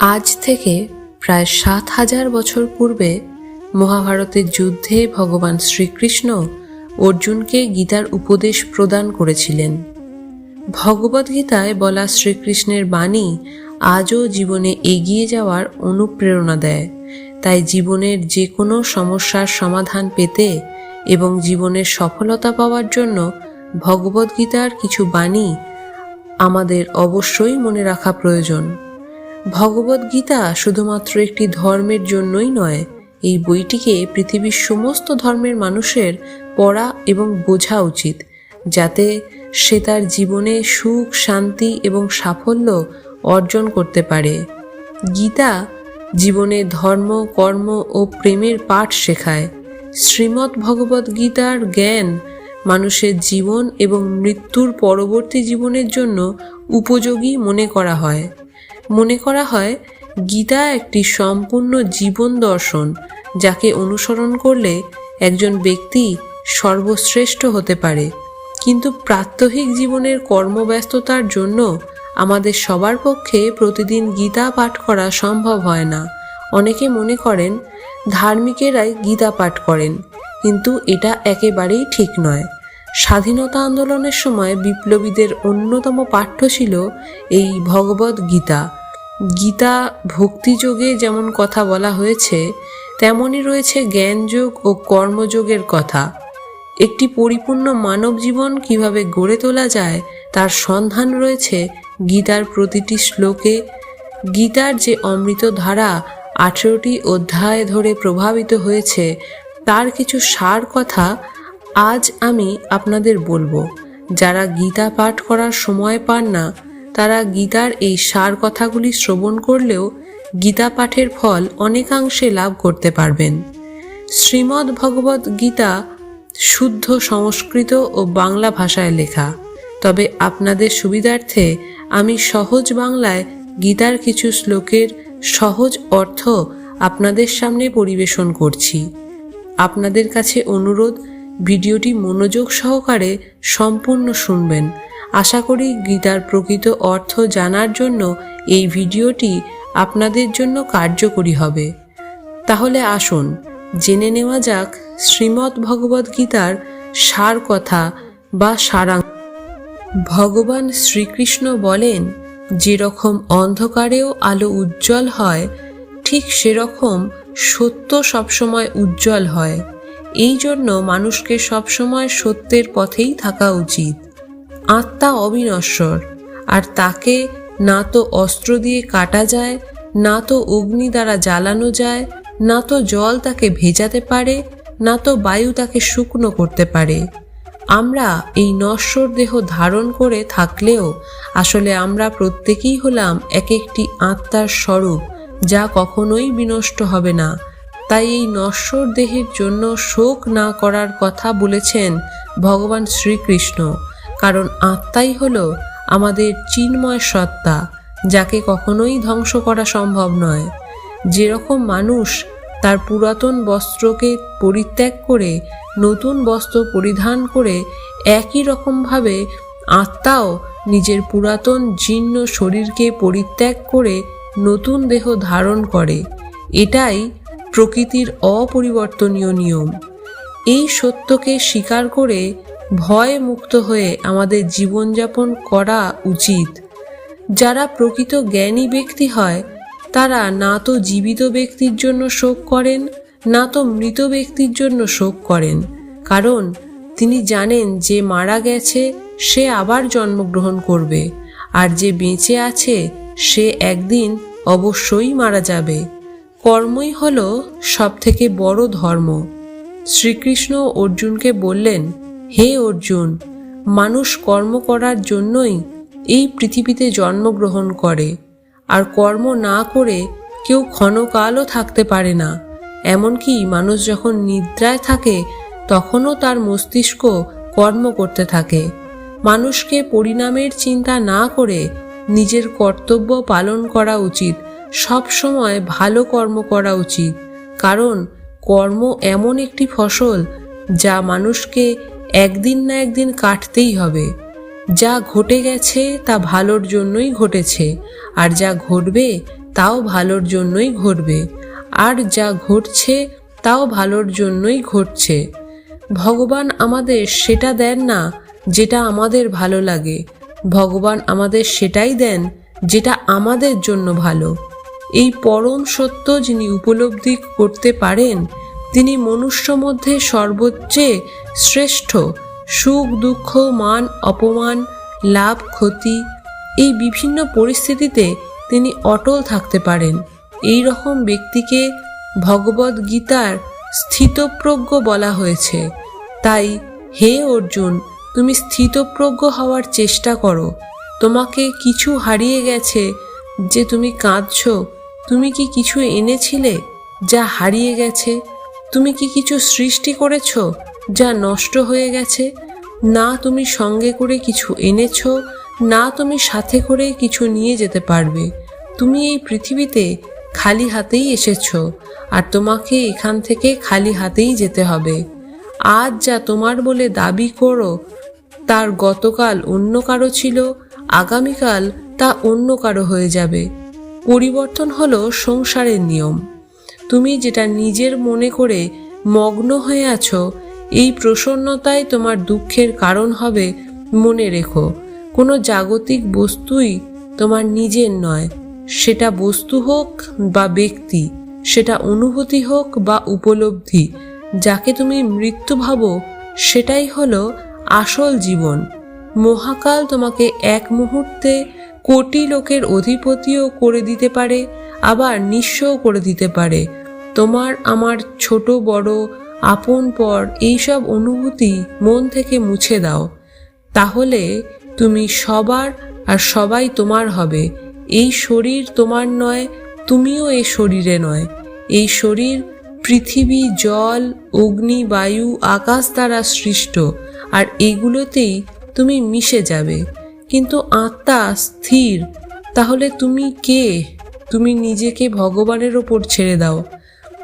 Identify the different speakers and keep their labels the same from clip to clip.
Speaker 1: আজ থেকে প্রায় সাত হাজার বছর পূর্বে মহাভারতের যুদ্ধে ভগবান শ্রীকৃষ্ণ অর্জুনকে গীতার উপদেশ প্রদান করেছিলেন। ভগবদ্গীতায় বলা শ্রীকৃষ্ণের বাণী আজও জীবনে এগিয়ে যাওয়ার অনুপ্রেরণা দেয়। তাই জীবনের যে কোনো সমস্যার সমাধান পেতে এবং জীবনের সফলতা পাওয়ার জন্য ভগবদ্গীতার কিছু বাণী আমাদের অবশ্যই মনে রাখা প্রয়োজন। ভগবদ্গীতা শুধুমাত্র একটি ধর্মের জন্যই নয়, এই বইটিকে পৃথিবীর সমস্ত ধর্মের মানুষের পড়া এবং বোঝা উচিত, যাতে সে তার জীবনে সুখ, শান্তি এবং সাফল্য অর্জন করতে পারে। গীতা জীবনে ধর্ম, কর্ম ও প্রেমের পাঠ শেখায়। শ্রীমৎ ভগবদ্ গীতার জ্ঞান মানুষের জীবন এবং মৃত্যুর পরবর্তী জীবনের জন্য উপযোগী মনে করা হয়। মনে করা হয়, গীতা একটি সম্পূর্ণ জীবন দর্শন, যাকে অনুসরণ করলে একজন ব্যক্তি সর্বশ্রেষ্ঠ হতে পারে। কিন্তু প্রাত্যহিক জীবনের কর্মব্যস্ততার জন্য আমাদের সবার পক্ষে প্রতিদিন গীতা পাঠ করা সম্ভব হয় না। অনেকে মনে করেন, ধার্মিকেরাই গীতা পাঠ করেন, কিন্তু এটা একেবারেই ঠিক নয়। স্বাধীনতা আন্দোলনের সময় বিপ্লবীদের অন্যতম পাঠ্য ছিল এই ভগবদ গীতা। গীতা ভক্তিযোগে যেমন কথা বলা হয়েছে, তেমনই রয়েছে জ্ঞানযোগ ও কর্মযোগের কথা। একটি পরিপূর্ণ মানব জীবন কীভাবে গড়ে তোলা যায়, তার সন্ধান রয়েছে গীতার প্রতিটি শ্লোকে। গীতার যে অমৃত ধারা আঠেরোটি অধ্যায় ধরে প্রভাবিত হয়েছে, তার কিছু সার কথা আজ আমি আপনাদের বলব, যারা গীতা পাঠ করার সময় পান না, তারা গীতার এই সার কথাগুলি শ্রবণ করলেও গীতা পাঠের ফল অনেকাংশে লাভ করতে পারবেন। শ্রীমদ্ ভগবত গীতা শুদ্ধ সংস্কৃত ও বাংলা ভাষায় লেখা। তবে আপনাদের সুবিধার্থে আমি সহজ বাংলায় গীতার কিছু শ্লোকের সহজ অর্থ আপনাদের সামনে পরিবেশন করছি। আপনাদের কাছে অনুরোধ ভিডিওটি মনোযোগ সহকারে সম্পূর্ণ শুনবেন। আশা করি গীতার প্রকৃত অর্থ জানার জন্য এই ভিডিওটি আপনাদের জন্য কার্যকরী হবে। তাহলে আসুন, জেনে নেওয়া যাক শ্রীমদ্ ভগবদ্ গীতার সার কথা বা সারাংশ ভগবান শ্রীকৃষ্ণ বলেন, যেরকম অন্ধকারেও আলো উজ্জ্বল হয়, ঠিক সেরকম সত্য সবসময় উজ্জ্বল হয়। এই জন্য মানুষকে সবসময় সত্যের পথেই থাকা উচিত। আত্মা অবিনশ্বর, আর তাকে না তো অস্ত্র দিয়ে কাটা যায়, না তো অগ্নি দ্বারা জ্বালানো যায়, না তো জল তাকে ভেজাতে পারে, না তো বায়ু তাকে শুকনো করতে পারে। আমরা এই নশ্বর দেহ ধারণ করে থাকলেও আসলে আমরা প্রত্যেকেই হলাম এক একটি আত্মার স্বরূপ, যা কখনোই বিনষ্ট হবে না। তাই এই নশ্বর দেহের জন্য শোক না করার কথা বলেছেন ভগবান শ্রীকৃষ্ণ। কারণ আত্মাই হল আমাদের চিন্ময় সত্তা, যাকে কখনোই ধ্বংস করা সম্ভব নয়। যেরকম মানুষ তার পুরাতন বস্ত্রকে পরিত্যাগ করে, নতুন বস্ত্র পরিধান করে, একই রকমভাবে আত্মাও নিজের পুরাতন জীর্ণ শরীরকে পরিত্যাগ করে নতুন দেহ ধারণ করে। এটাই প্রকৃতির অপরিবর্তনীয় নিয়ম। এই সত্যকে স্বীকার করে ভয় মুক্ত হয়ে আমাদের জীবনযাপন করা উচিত। যারা প্রকৃত জ্ঞানী ব্যক্তি হয়, তারা না তো জীবিত ব্যক্তির জন্য শোক করেন, না তো মৃত ব্যক্তির জন্য শোক করেন। কারণ তিনি জানেন যে মারা গেছে, সে আবার জন্মগ্রহণ করবে। আর যে বেঁচে আছে, সে একদিন অবশ্যই মারা যাবে। কর্মই হল সবথেকে বড় ধর্ম। শ্রীকৃষ্ণ অর্জুনকে বললেন, হে অর্জুন, মানুষ কর্ম করার জন্যই এই পৃথিবীতে জন্মগ্রহণ করে। আর কর্ম না করে কেউ ক্ষণকালও থাকতে পারে না। এমনকি মানুষ যখন নিদ্রায় থাকে, তখনও তার মস্তিষ্ক কর্ম করতে থাকে। মানুষকে পরিণামের চিন্তা না করে নিজের কর্তব্য পালন করা উচিত। সব সময় ভালো কর্ম করা উচিত। কারণ কর্ম এমন একটি ফসল যা মানুষকে একদিন না একদিন কাটতেই হবে। যা ঘটে গেছে তা ভালোর জন্যই ঘটেছে, আর যা ঘটবে তাও ভালোর জন্যই ঘটবে, আর যা ঘটছে তাও ভালোর জন্যই ঘটছে। ভগবান আমাদের সেটা দেন না যেটা আমাদের ভালো লাগে। ভগবান আমাদের সেটাই দেন যেটা আমাদের জন্য ভালো। এই পরম সত্য যিনি উপলব্ধি করতে পারেন, তিনি মনুষ্য মধ্যে সর্বোচ্চে শ্রেষ্ঠ। সুখ, দুঃখ, মান, অপমান, লাভ, ক্ষতি, এই বিভিন্ন পরিস্থিতিতে তিনি অটল থাকতে পারেন। এই রকম ব্যক্তিকে ভগবদ গীতার স্থিতপ্রজ্ঞ বলা হয়েছে। তাই, হে অর্জুন, তুমি স্থিতপ্রজ্ঞ হওয়ার চেষ্টা করো। তোমাকে কিছু হারিয়ে গেছে যে তুমি কাঁদছ। তুমি কি কিছু এনেছিলে যা হারিয়ে গেছে? তুমি কি কিছু সৃষ্টি করেছ যা নষ্ট হয়ে গেছে? না তুমি সঙ্গে করে কিছু এনেছো, না তুমি সাথে করে কিছু নিয়ে যেতে পারবে। তুমি এই পৃথিবীতে খালি হাতেই এসেছ, আর তোমাকে এখান থেকে খালি হাতেই যেতে হবে। আজ যা তোমার বলে দাবি করো, তার গতকাল অন্য কারও ছিল, আগামীকাল তা অন্য কারও হয়ে যাবে। পরিবর্তন হলো সংসারের নিয়ম। তুমি যেটা নিজের মনে করে মগ্ন হয়ে আছো, এই প্রসন্নতাই তোমার দুঃখের কারণ হবে মনে রেখো। কোনো জাগতিক বস্তুই তোমার নিজের নয়, সেটা বস্তু হোক বা ব্যক্তি, সেটা অনুভূতি হোক বা উপলব্ধি, যাকে তুমি মৃত্যু ভাবো, সেটাই হলো আসল জীবন। মহাকাল তোমাকে এক মুহূর্তে কোটি লোকের অধিপতিও করে দিতে পারে, আবার নিঃস্বও করে দিতে পারে। তোমার আমার ছোট, বড়, আপন পর এইসব অনুভূতি মন থেকে মুছে দাও। তাহলে তুমি সবার আর সবাই তোমার হবে। এই শরীর তোমার নয়, তুমিও এই শরীরে নয়। এই শরীর পৃথিবী, জল, অগ্নি, বায়ু, আকাশ দ্বারা সৃষ্ট, আর এগুলোতেই তুমি মিশে যাবে। কিন্তু আত্মা স্থির, তাহলে তুমি কে? তুমি নিজেকে ভগবানের ওপর ছেড়ে দাও।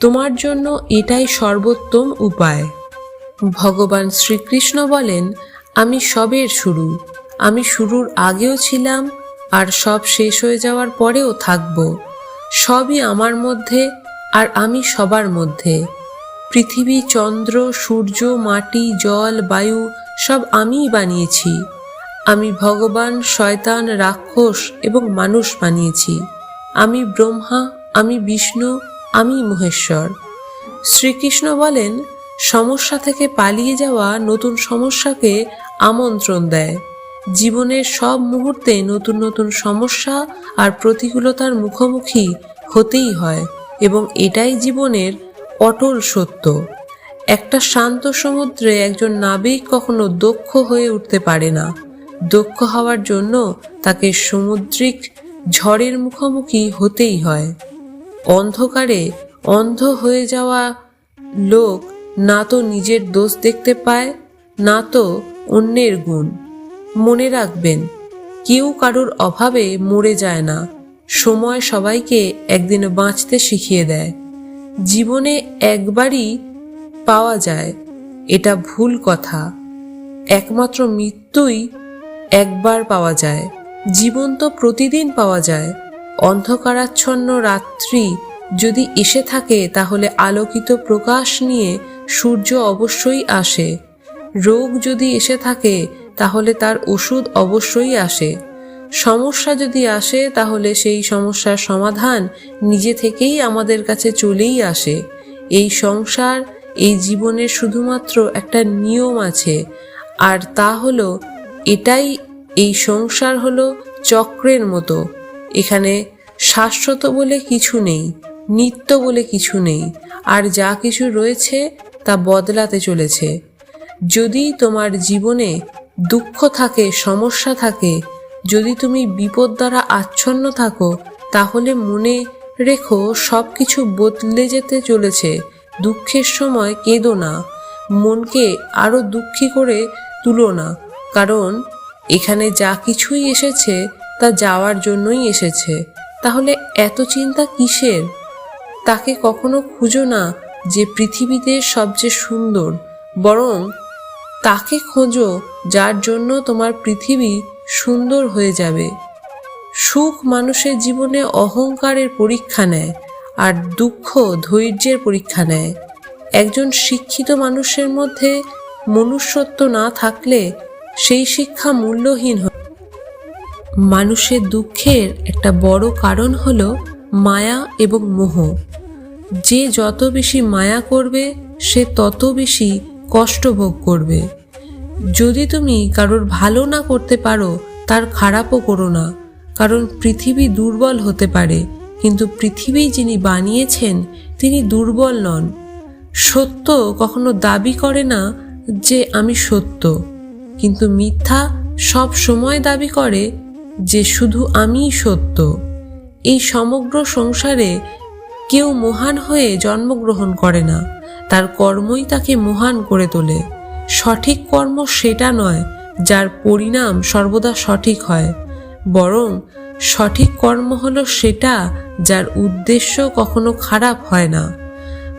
Speaker 1: তোমার জন্য এটাই সর্বোত্তম উপায়। ভগবান শ্রীকৃষ্ণ বলেন, আমি সবের শুরু। আমি শুরুর আগেও ছিলাম আর সব শেষ হয়ে যাওয়ার পরেও থাকব। সবই আমার মধ্যে আর আমি সবার মধ্যে। পৃথিবী, চন্দ্র, সূর্য, মাটি, জল, বায়ু, সব আমিই বানিয়েছি। আমি ভগবান, শয়তান, রাক্ষস এবং মানুষ বানিয়েছি। আমি ব্রহ্মা, আমি বিষ্ণু, আমি মহেশ্বর। শ্রীকৃষ্ণ বলেন, সমস্যা থেকে পালিয়ে যাওয়া নতুন সমস্যাকে আমন্ত্রণ দেয়। জীবনের সব মুহূর্তে নতুন নতুন সমস্যা আর প্রতিকূলতার মুখোমুখি হতেই হয় এবং এটাই জীবনের অটল সত্য। একটা শান্ত সমুদ্রে একজন নাবিক কখনো দক্ষ হয়ে উঠতে পারে না। দক্ষ হওয়ার জন্য তাকে সমুদ্রিক ঝড়ের মুখোমুখি হতেই হয়। অন্ধকারে অন্ধ হয়ে যাওয়া লোক না তো নিজের দোষ দেখতে পায়, না তো অন্যের গুণ। মনে রাখবেন, কেউ কারোর অভাবে মরে যায় না। সময় সবাইকে একদিন বাঁচতে শিখিয়ে দেয়। জীবনে একবারই পাওয়া যায়, এটা ভুল কথা। একমাত্র মৃত্যুই একবার পাওয়া যায় জীবন তো প্রতিদিন পাওয়া যায়। অন্ধকারাচ্ছন্ন রাত্রি যদি এসে থাকে, তাহলে আলোকিত প্রকাশ নিয়ে সূর্য অবশ্যই আসে। রোগ যদি এসে থাকে, তাহলে তার ওষুধ অবশ্যই আসে। সমস্যা যদি আসে, তাহলে সেই সমস্যার সমাধান নিজে থেকেই আমাদের কাছে চলেই আসে। এই সংসার, এই জীবনের শুধুমাত্র একটা নিয়ম আছে। আর তা হলো এটাই এই সংসার হলো চক্রের মতো। এখানে শাশ্বত বলে কিছু নেই, নিত্য বলে কিছু নেই, আর যা কিছু রয়েছে তা বদলাতে চলেছে। যদি তোমার জীবনে দুঃখ থাকে, সমস্যা থাকে, যদি তুমি বিপদ দ্বারা আচ্ছন্ন থাকো, তাহলে মনে রেখো সব কিছু বদলে যেতে চলেছে, দুঃখের সময় কেঁদো না, মনকে আরও দুঃখী করে তুলো না। কারণ এখানে যা কিছুই এসেছে তা যাওয়ার জন্যই এসেছে। তাহলে এত চিন্তা কিসের? তাকে কখনো খুঁজো না যে পৃথিবীতে সবচেয়ে সুন্দর, বরং তাকে খোঁজো যার জন্য তোমার পৃথিবী সুন্দর হয়ে যাবে। সুখ মানুষের জীবনে অহংকারের পরীক্ষা নেয় আর দুঃখ ধৈর্যের পরীক্ষা নেয়। একজন শিক্ষিত মানুষের মধ্যে মনুষ্যত্ব না থাকলে সেই শিক্ষা মূল্যহীন মানুষের দুঃখের একটা বড় কারণ হল মায়া এবং মোহ। যে যত বেশি মায়া করবে, সে তত বেশি কষ্ট ভোগ করবে। যদি তুমি কারোর ভালো না করতে পারো, তার খারাপও করো না। কারণ পৃথিবী দুর্বল হতে পারে, কিন্তু পৃথিবী যিনি বানিয়েছেন, তিনি দুর্বল নন। সত্য কখনো দাবি করে না যে আমি সত্য। কিন্তু মিথ্যা সব সময় দাবি করে যে শুধু আমিই সত্য। এই সমগ্র সংসারে কেউ মহান হয়ে জন্মগ্রহণ করে না। তার কর্মই তাকে মহান করে তোলে। সঠিক কর্ম সেটা নয়, যার পরিণাম সর্বদা সঠিক হয়। বরং সঠিক কর্ম হলো সেটা যার উদ্দেশ্য কখনো খারাপ হয় না।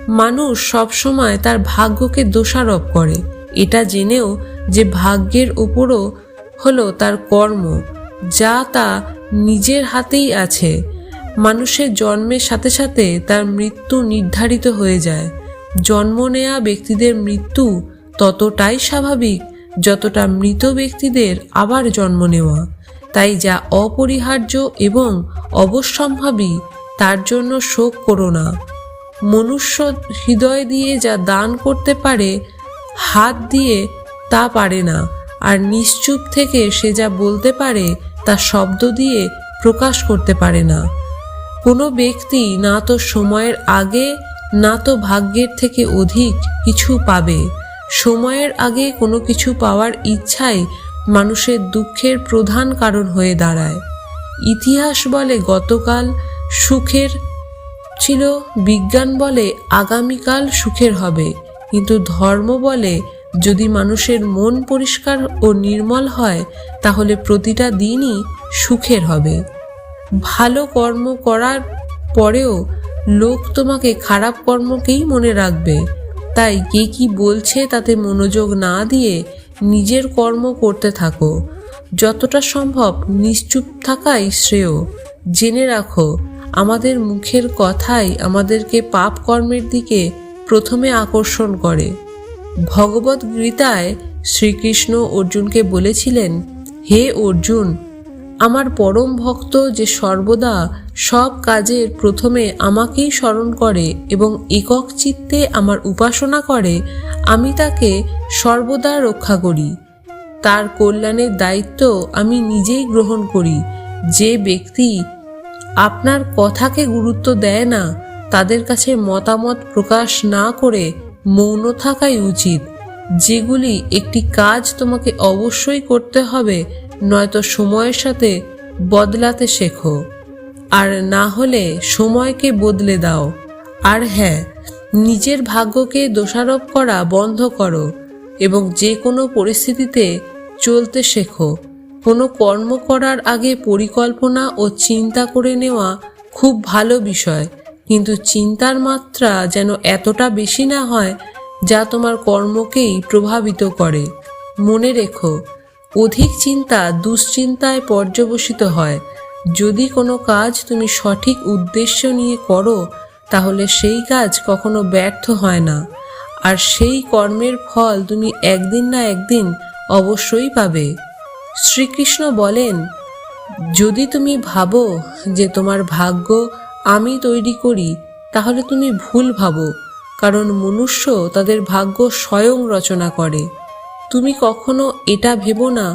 Speaker 1: মানুষ সবসময় তার ভাগ্যকে দোষারোপ করে। এটা জেনেও যে ভাগ্যের উপরও হলো তার কর্ম, যা তা নিজের হাতেই আছে। মানুষের জন্মের সাথে সাথে তার মৃত্যু নির্ধারিত হয়ে যায়। জন্ম নেয়া ব্যক্তিদের মৃত্যু ততটাই স্বাভাবিক, যতটা মৃত ব্যক্তিদের আবার জন্ম নেওয়া। তাই যা অপরিহার্য এবং অবশ্যম্ভাবী তার জন্য শোক করো না। মনুষ্য হৃদয় দিয়ে যা দান করতে পারে, হাত দিয়ে তা পারে না। আর নিশ্চুপ থেকে সে যা বলতে পারে, তা শব্দ দিয়ে প্রকাশ করতে পারে না। কোনো ব্যক্তি না তো সময়ের আগে, না তো ভাগ্যের থেকে অধিক কিছু পাবে। সময়ের আগে কোনো কিছু পাওয়ার ইচ্ছাই মানুষের দুঃখের প্রধান কারণ হয়ে দাঁড়ায়। ইতিহাস বলে গতকাল সুখের ছিল, বিজ্ঞান বলে আগামীকাল সুখের হবে। কিন্তু ধর্ম বলে যদি মানুষের মন পরিষ্কার ও নির্মল হয়, তাহলে প্রতিটা দিনই সুখের হবে। ভালো কর্ম করার পরেও লোক তোমাকে খারাপ কর্মকেই মনে রাখবে। তাই কে কি বলছে তাতে মনোযোগ না দিয়ে নিজের কর্ম করতে থাকো। যতটা সম্ভব নিশ্চুপ থাকাই শ্রেয়। জেনে রাখো, আমাদের মুখের কথাই আমাদেরকে পাপ কর্মের দিকে প্রথমে আকর্ষণ করে। ভগবত গীতায় শ্রীকৃষ্ণ অর্জুনকে বলেছিলেন, হে অর্জুন, আমার পরম ভক্ত যে সর্বদা সব কাজের প্রথমে আমাকেই স্মরণ করে এবং একক চিত্তে আমার উপাসনা করে, আমি তাকে সর্বদা রক্ষা করি। তার কল্যাণের দায়িত্ব আমি নিজেই গ্রহণ করি। যে ব্যক্তি আপনার কথাকে গুরুত্ব দেয় না, তাদের কাছে মতামত প্রকাশ না করে মৌন থাকাই উচিত। যেগুলি একটি কাজ তোমাকে অবশ্যই করতে হবে, নয়তো সময়ের সাথে বদলাতে শেখো। আর না হলে সময়কে বদলে দাও। আর হ্যাঁ নিজের ভাগ্যকে দোষারোপ করা বন্ধ করো এবং যে কোনো পরিস্থিতিতে চলতে শেখো। কোনো কর্ম করার আগে পরিকল্পনা ও চিন্তা করে নেওয়া খুব ভালো বিষয়। কিন্তু চিন্তার মাত্রা যেন এতটা বেশি না হয় যা তোমার কর্মকেই প্রভাবিত করে। মনে রেখো, অধিক চিন্তা দুশ্চিন্তায় পর্যবসিত হয়। যদি কোনো কাজ তুমি সঠিক উদ্দেশ্য নিয়ে করো, তাহলে সেই কাজ কখনো ব্যর্থ হয় না। আর সেই কর্মের ফল তুমি একদিন না একদিন অবশ্যই পাবে। শ্রীকৃষ্ণ বলেন, যদি তুমি ভাবো যে তোমার ভাগ্য আমি তৈরি করি, তাহলে তুমি ভুল ভাবো, কারণ মনুষ্য তাদের ভাগ্য স্বয়ং রচনা করে। তুমি কখনো এটা ভেবো না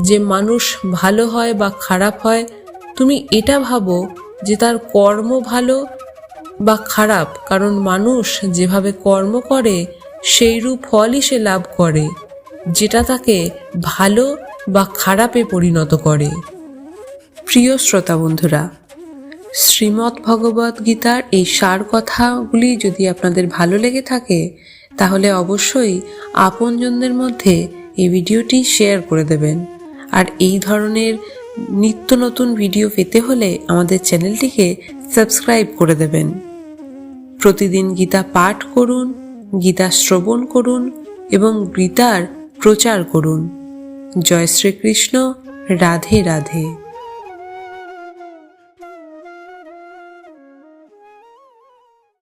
Speaker 1: যে মানুষ ভালো হয় বা খারাপ হয়, তুমি এটা ভাবো যে তার কর্ম ভালো বা খারাপ, কারণ মানুষ যেভাবে কর্ম করে, সেইরূপ ফলই সে লাভ করে, যেটা তাকে ভালো বা খারাপে পরিণত করে। প্রিয় শ্রোতা বন্ধুরা শ্রীমৎ ভগবত গীতার এই সার কথাগুলি যদি আপনাদের ভালো লেগে থাকে, তাহলে অবশ্যই আপনজনদের মধ্যে এই ভিডিওটি শেয়ার করে দেবেন। আর এই ধরনের নিত্য নতুন ভিডিও পেতে হলে আমাদের চ্যানেলটিকে সাবস্ক্রাইব করে দেবেন। প্রতিদিন গীতা পাঠ করুন, গীতা শ্রবণ করুন এবং গীতার প্রচার করুন। জয় শ্রীকৃষ্ণ, রাধে রাধে।